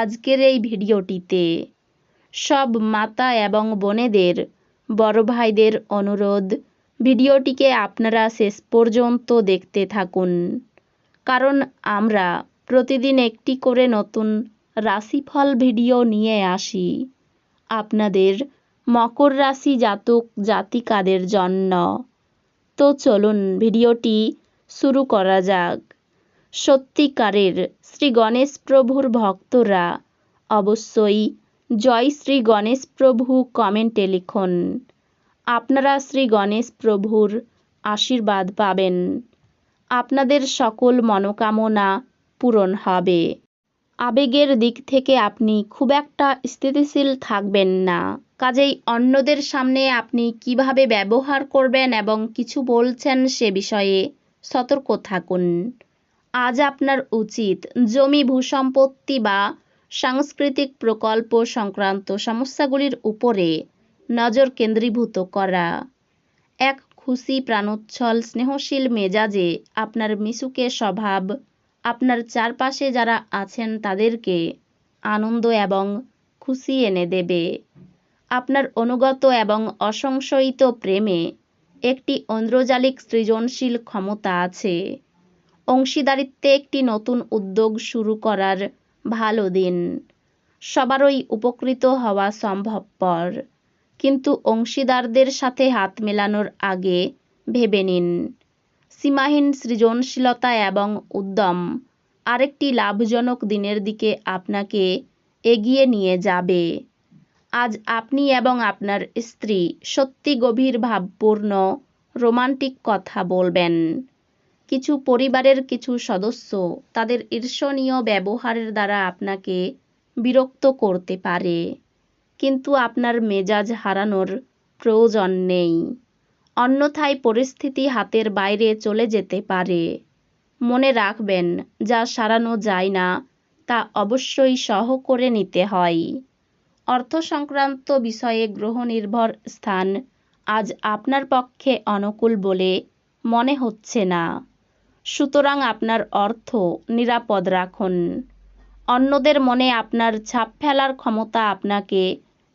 আজকের এই ভিডিওটিতে সব মাতা এবং বোনেদের, বড় ভাইদের অনুরোধ, ভিডিওটিকে আপনারা শেষ পর্যন্ত দেখতে থাকুন। কারণ আমরা প্রতিদিন একটি করে নতুন রাশিফল ভিডিও নিয়ে আসি। আপনাদের মকর রাশি জাতক জাতিকাদের জন্য। তো চলুন ভিডিওটি শুরু করা যাক। সত্যিকারের শ্রী গণেশ প্রভুর ভক্তরা অবশ্যই জয় শ্রী গণেশ প্রভু কমেন্টে লিখুন। আপনারা শ্রী গণেশ প্রভুর আশীর্বাদ পাবেন। আপনাদের সকল মনোকামনা পূরণ হবে। আবেগের দিক থেকে আপনি খুব একটা স্থিতিশীল থাকবেন না। কাজেই অন্যদের সামনে আপনি কীভাবে ব্যবহার করবেন এবং কিছু বলছেন সে বিষয়ে সতর্ক থাকুন। আজ আপনার উচিত জমি, ভূসম্পত্তি বা সাংস্কৃতিক প্রকল্প সংক্রান্ত সমস্যাগুলির উপরে নজর কেন্দ্রীভূত করা। এক খুশি প্রাণোচ্ছল স্নেহশীল মেজাজে আপনার মিশুকে স্বভাব, আপনার চারপাশে যারা আছেন তাদেরকে আনন্দ এবং খুশি এনে দেবে। আপনার অনুগত এবং অসংশয়িত প্রেমে একটি ঐন্দ্রজালিক সৃজনশীল ক্ষমতা আছে। অংশীদারিত্বে একটি নতুন উদ্যোগ শুরু করার ভালো দিন। সবারই উপকৃত হওয়া সম্ভবপর। কিন্তু অংশীদারদের সাথে হাত মেলানোর আগে ভেবে নিন। সীমাহীন সৃজনশীলতা এবং উদ্যম আরেকটি লাভজনক দিনের দিকে আপনাকে এগিয়ে নিয়ে যাবে। আজ আপনি এবং আপনার স্ত্রী সত্যি গভীর ভাবপূর্ণ রোমান্টিক কথা বলবেন। কিছু পরিবারের কিছু সদস্য তাদের ঈর্ষণীয় ব্যবহারের দ্বারা আপনাকে বিরক্ত করতে পারে। কিন্তু আপনার মেজাজ হারানোর প্রয়োজন নেই। অন্যথায় পরিস্থিতি হাতের বাইরে চলে যেতে পারে। মনে রাখবেন, যা সারানো যায় না, তা অবশ্যই সহ করে নিতে হয়। অর্থ সংক্রান্ত বিষয়ে গ্রহ নির্ভর স্থান আজ আপনার পক্ষে অনুকূল বলে মনে হচ্ছে না। সুতরাং আপনার অর্থ নিরাপদ রাখুন। অন্যদের মনে আপনার ছাপ ফেলার ক্ষমতা আপনাকে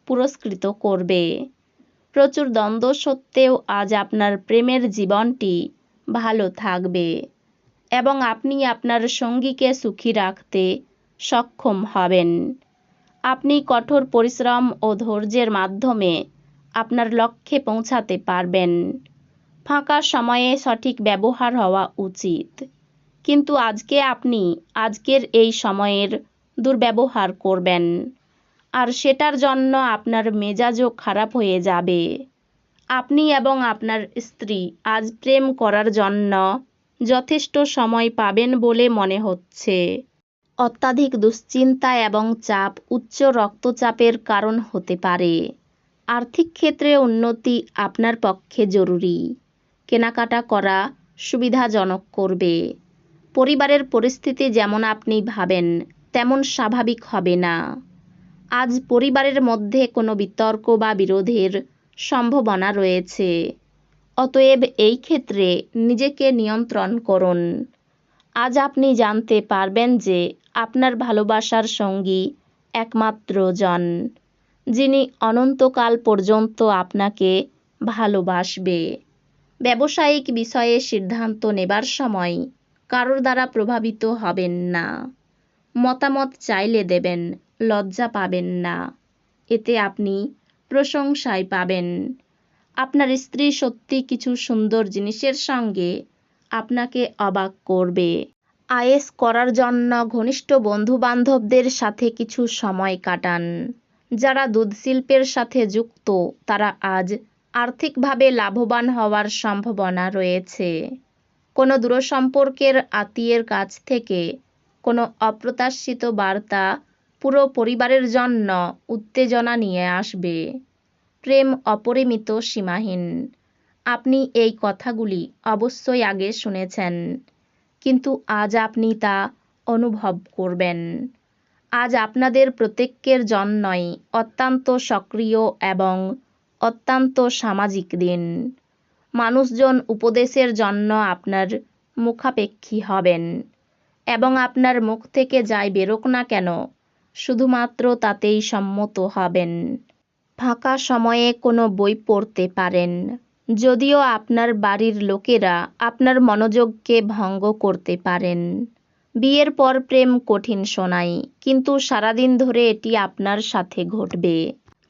পুরস্কৃত করবে। প্রচুর দ্বন্দ্ব সত্ত্বেও আজ আপনার প্রেমের জীবনটি ভালো থাকবে এবং আপনি আপনার সঙ্গীকে সুখী রাখতে সক্ষম হবেন। আপনি কঠোর পরিশ্রম ও ধৈর্যের মাধ্যমে আপনার লক্ষ্যে পৌঁছাতে পারবেন। ফাঁকা সময়ে সঠিক ব্যবহার হওয়া উচিত। কিন্তু আজকে আপনি আজকের এই সময়ের দুর্ব্যবহার করবেন আর সেটার জন্য আপনার মেজাজও খারাপ হয়ে যাবে। আপনি এবং আপনার স্ত্রী আজ প্রেম করার জন্য যথেষ্ট সময় পাবেন বলে মনে হচ্ছে। অত্যাধিক দুশ্চিন্তা এবং চাপ উচ্চ রক্তচাপের কারণ হতে পারে। আর্থিক ক্ষেত্রে উন্নতি আপনার পক্ষে জরুরি। কেনাকাটা করা সুবিধাজনক করবে। পরিবারের পরিস্থিতি যেমন আপনি ভাবেন, তেমন স্বাভাবিক হবে না। আজ পরিবারের মধ্যে কোনো বিতর্ক বা বিরোধের সম্ভাবনা রয়েছে। অতএব এই ক্ষেত্রে নিজেকে নিয়ন্ত্রণ করুন। আজ আপনি জানতে পারবেন যে আপনার ভালোবাসার সঙ্গী একমাত্র জন, যিনি অনন্তকাল পর্যন্ত আপনাকে ভালোবাসবে। ব্যবসায়িক বিষয়ে সিদ্ধান্ত নেবার সময় কারোর দ্বারা প্রভাবিত হবেন না। মতামত চাইলে দেবেন, লজ্জা পাবেন না। এতে আপনি প্রশংসায় পাবেন। আপনার স্ত্রী সত্যি কিছু সুন্দর জিনিসের সঙ্গে আপনাকে অবাক করবে। আয়েস করার জন্য ঘনিষ্ঠ বন্ধু বান্ধবদের সাথে কিছু সময় কাটান। যারা দুধ শিল্পের সাথে যুক্ত, তারা আজ আর্থিকভাবে লাভবান হওয়ার সম্ভাবনা রয়েছে। কোনো দূরসম্পর্কের আত্মীয়ের কাছ থেকে কোনো অপ্রত্যাশিত বার্তা পুরো পরিবারের জন্য উত্তেজনা নিয়ে আসবে। প্রেম অপরিমিত সীমাহীন। আপনি এই কথাগুলি অবশ্যই আগে শুনেছেন, কিন্তু আজ আপনি তা অনুভব করবেন। আজ আপনাদের প্রত্যেকের জন্যই অত্যন্ত সক্রিয় এবং অত্যন্ত সামাজিক দিন। মানুষজন উপদেশের জন্য আপনার মুখাপেক্ষী হবেন এবং আপনার মুখ থেকে যাই বেরোক না কেন, শুধুমাত্র তাতেই সম্মত হবেন। ফাঁকা সময়ে কোনো বই পড়তে পারেন, যদিও আপনার বাড়ির লোকেরা আপনার মনোযোগকে ভঙ্গ করতে পারেন। বিয়ের পর প্রেম কঠিন শোনায়, কিন্তু সারাদিন ধরে এটি আপনার সাথে ঘটবে।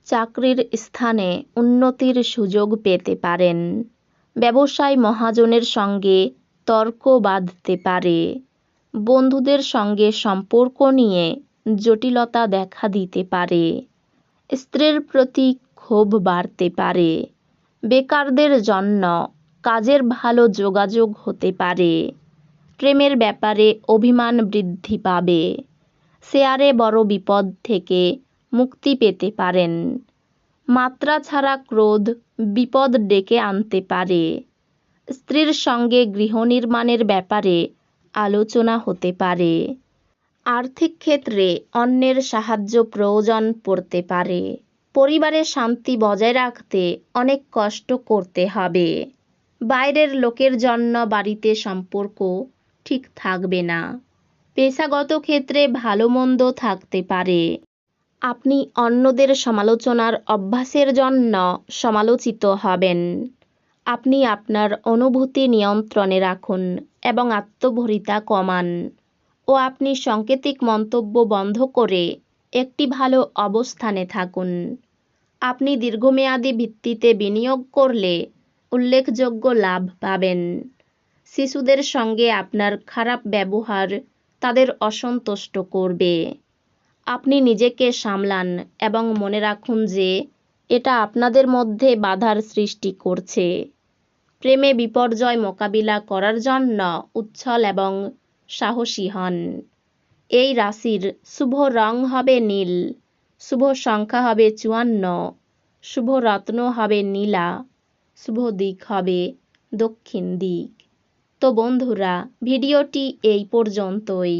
চাকরির স্থানে উন্নতির সুযোগ পেতে পারেন। ব্যবসায় মহাজনের সঙ্গে তর্ক বাঁধতে পারে। বন্ধুদের সঙ্গে সম্পর্ক নিয়ে জটিলতা দেখা দিতে পারে। স্ত্রীর প্রতি ক্ষোভ বাড়তে পারে। বেকারদের জন্য কাজের ভালো যোগাযোগ হতে পারে। প্রেমের ব্যাপারে অভিমান বৃদ্ধি পাবে। শেয়ারে বড় বিপদ থেকে মুক্তি পেতে পারেন। মাত্রা ছাড়া ক্রোধ বিপদ ডেকে আনতে পারে। স্ত্রীর সঙ্গে গৃহ নির্মাণের ব্যাপারে আলোচনা হতে পারে। আর্থিক ক্ষেত্রে অন্যের সাহায্য প্রয়োজন পড়তে পারে। পরিবারে শান্তি বজায় রাখতে অনেক কষ্ট করতে হবে। বাইরের লোকের জন্য বাড়িতে সম্পর্ক ঠিক থাকবে না। পেশাগত ক্ষেত্রে ভালো মন্দ থাকতে পারে। আপনি অন্যদের সমালোচনার অভ্যাসের জন্য সমালোচিত হবেন। আপনি আপনার অনুভূতি নিয়ন্ত্রণে রাখুন এবং আত্মভরিতা কমান ও আপনি সাংকেতিক মন্তব্য বন্ধ করে একটি ভালো অবস্থানে থাকুন। আপনি দীর্ঘমেয়াদী ভিত্তিতে বিনিয়োগ করলে উল্লেখযোগ্য লাভ পাবেন। শিশুদের সঙ্গে আপনার খারাপ ব্যবহার তাদের অসন্তুষ্ট করবে। আপনি নিজেকে সামলান এবং মনে রাখুন যে এটা আপনাদের মধ্যে বাধার সৃষ্টি করছে। প্রেমে বিপর্যয় মোকাবিলা করার জন্য উচ্ছল এবং সাহসী হন। এই রাশির শুভ রং হবে নীল, শুভ সংখ্যা হবে চুয়ান্ন, শুভ রত্ন হবে নীলা, শুভ দিক হবে দক্ষিণ দিক। তো বন্ধুরা, ভিডিওটি এই পর্যন্তই।